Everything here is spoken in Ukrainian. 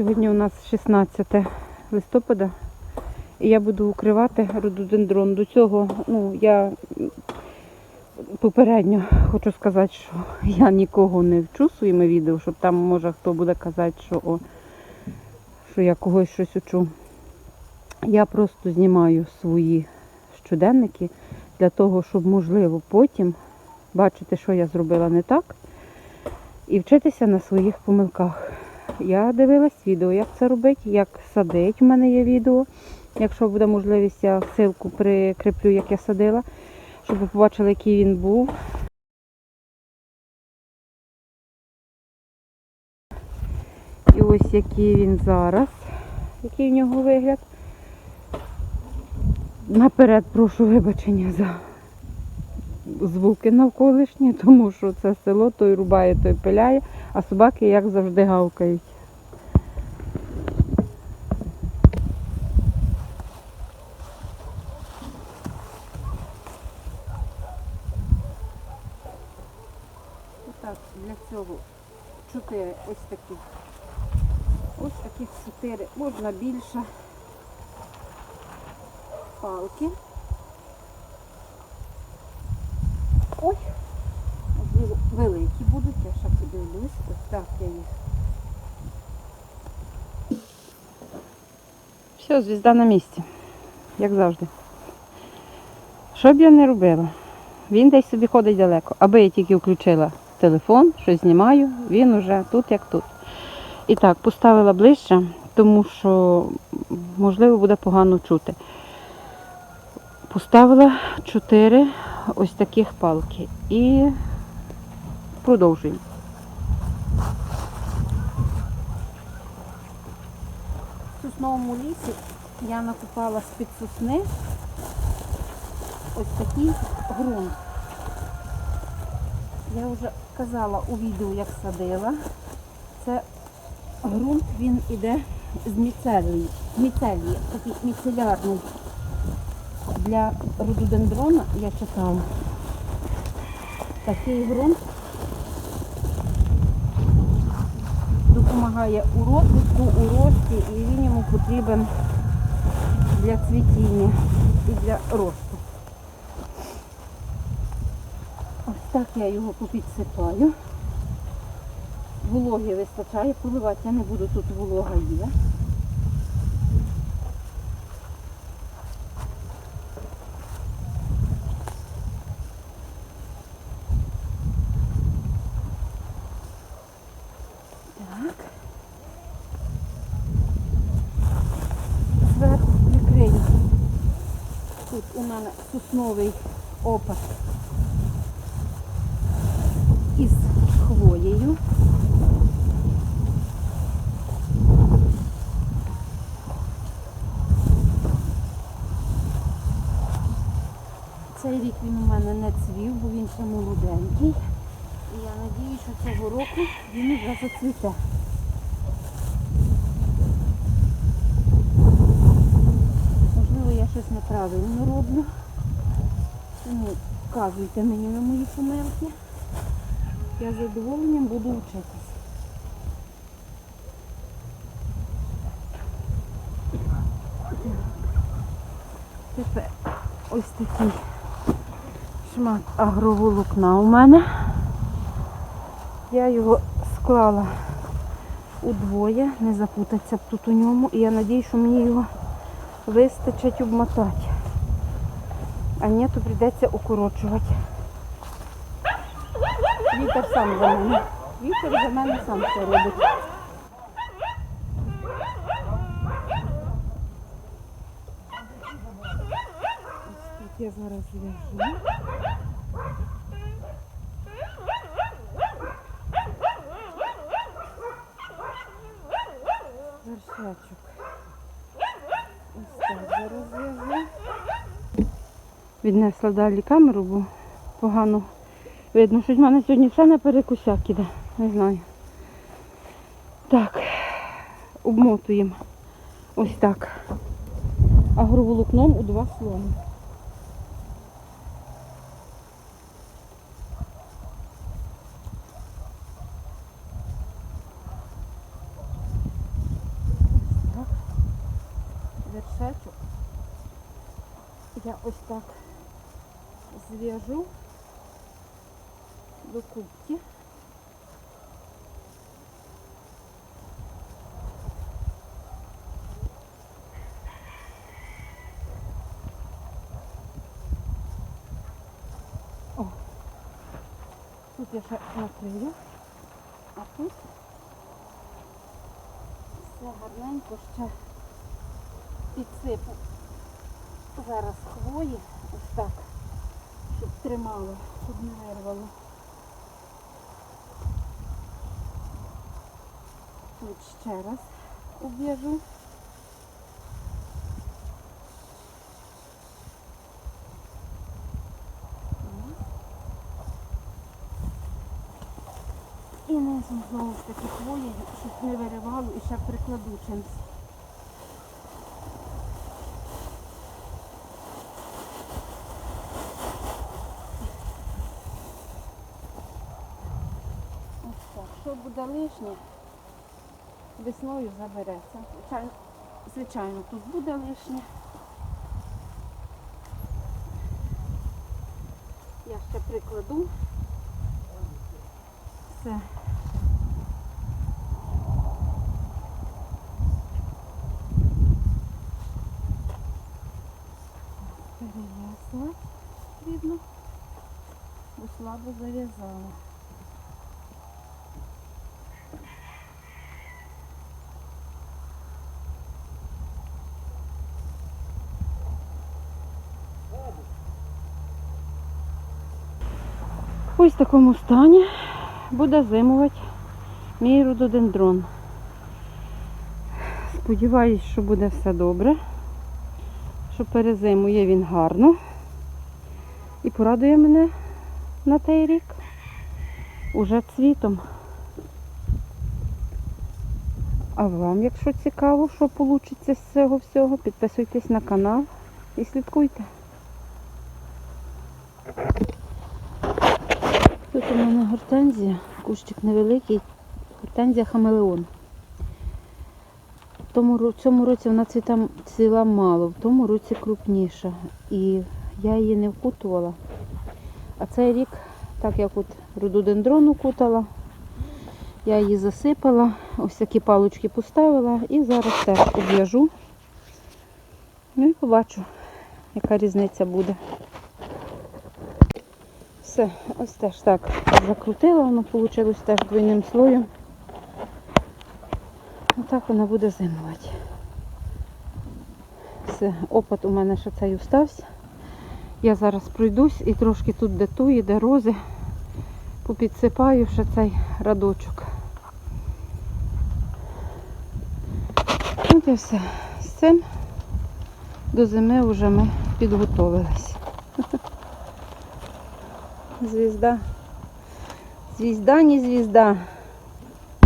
Сьогодні у нас 16 листопада. І я буду укривати рододендрон. До цього, ну, я попередньо хочу сказати, що я нікого не вчу своїми відео, щоб там може хто буде казати, що, о, що я когось щось учу. Я просто знімаю свої щоденники для того, щоб, можливо, потім бачити, що я зробила не так, і вчитися на своїх помилках. Я дивилась відео, як це робити, як садить. У мене є відео. Якщо буде можливість, я ссылку прикріплю, як я садила, щоб ви побачили, який він був. І ось який він зараз, який в нього вигляд. Наперед прошу вибачення за звуки навколишні, тому що це село, той рубає, той пиляє, а собаки, як завжди, гавкають. Так, для цього чотири ось такі. Ось таких чотири, можна більше палки. Ой, подивлюсь. Ось так я їх. Все, звізда на місці, як завжди. Що б я не робила? Він десь собі ходить далеко. Аби я тільки включила телефон, щось знімаю, він уже тут як тут. І так, поставила ближче, тому що, можливо, буде погано чути. Поставила чотири ось таких палки і продовжуємо. В сосновому лісі я накупала з-під сосни ось такий ґрунт. Я вже казала у відео, як садила. Це ґрунт, він іде з міцелії. Міцелії, такий міцелярний. Для рододендрона я читала. Такий ґрунт допомагає у розвитку, у рості, і він йому потрібен для цвітіння і для росту. Ось так я його попідсипаю. Вологи вистачає, поливати я не буду, тут волога є. Так. Зверху прикрию. Тут у мене сосновий опад із хвоєю. Цей рік він у мене не цвів, бо він ще молоденький. І я сподіваюся, що цього року він вже зацвіте. Можливо, я щось неправильно роблю. Тому вказуйте мені на мої помилки. Я з задоволенням буду вчитись. Тепер ось такий шмат агроволокна у мене. Я його склала удвоє, не запутатися тут у ньому. І я сподіваюся, що мені його вистачить обмотати. А ні, то прийдеться укорочувати. Вітер сам за мене. Вітер за мене сам все робить. Я зараз в'яжу. Вершечок. Віднесла далі камеру, бо погано видно. що в мене сьогодні все на перекусяк іде. Не знаю. Так, обмотуємо ось так. Агроволокном у два слони. Вершечок я ось так зв'яжу до кубки. О, тут я ще накрию, а тут все гарненько ще підсипу. Зараз хвої ось так, щоб тримало, щоб не вирвало. Тут ще раз обв'яжу. І низом знову ж таки хвої, щоб не виривало і ще прикладу чимось. Ось так. Що буде лишнє, весною забереться. Звичайно, звичайно, тут буде лишнє. Я ще прикладу. Все. Перев'язувати потрібно, бо слабо зав'язала. Ось в такому стані буде зимувати мій рододендрон. Сподіваюсь, що буде все добре, що перезимує він гарно і порадує мене на той рік уже цвітом. А вам, якщо цікаво, що вийде з цього всього, підписуйтесь на канал і слідкуйте. Мене гортензія, кущик невеликий, гортензія хамелеон. В тому, ро- цьому році вона цвіта, цвіла мало, в тому році крупніша. І я її не вкутувала. А цей рік, так як от рододендрон укутала, я її засипала, ось такі палочки поставила і зараз теж обв'яжу. Ну і побачу, яка різниця буде. Все, ось теж так закрутила, воно вийшло теж двойним слоєм. Отак воно буде зимувати. Все, опит у мене ще цей устався. Я зараз пройдусь і трошки тут де туї, де рози, попідсипаю ще цей радочок. От і все. З цим до зими вже ми підготовились. Звізда. Звезда, не звізда.